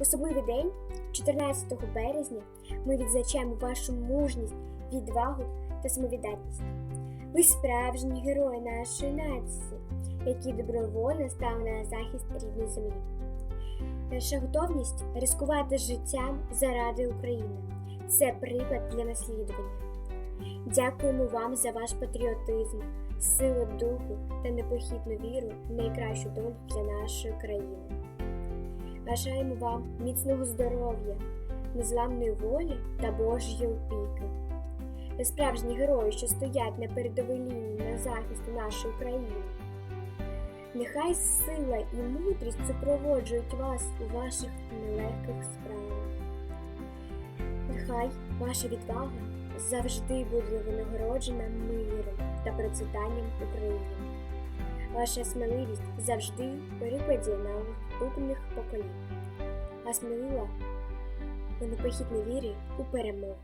Особливий день, 14 березня, ми відзначаємо вашу мужність, відвагу та самовіддатність. Ви справжні герої нашої нації, які добровольно стали на захист рідної землі. Наша готовність ризикувати життям заради України це приклад для наслідування. Дякуємо вам за ваш патріотизм, силу духу та непохитну віру в найкращу долю для нашої країни. Бажаємо вам міцного здоров'я, незламної волі та Божої опіки. Ви справжні герої, що стоять на передовій лінії на захисті нашої країни. Нехай сила і мудрість супроводжують вас у ваших нелегких справах. Нехай ваша відвага завжди буде винагороджена миром та процвітанням України. Ваша сміливість завжди перепаді на наступних поколінь, а смілила у непохідній вірі у перемогу.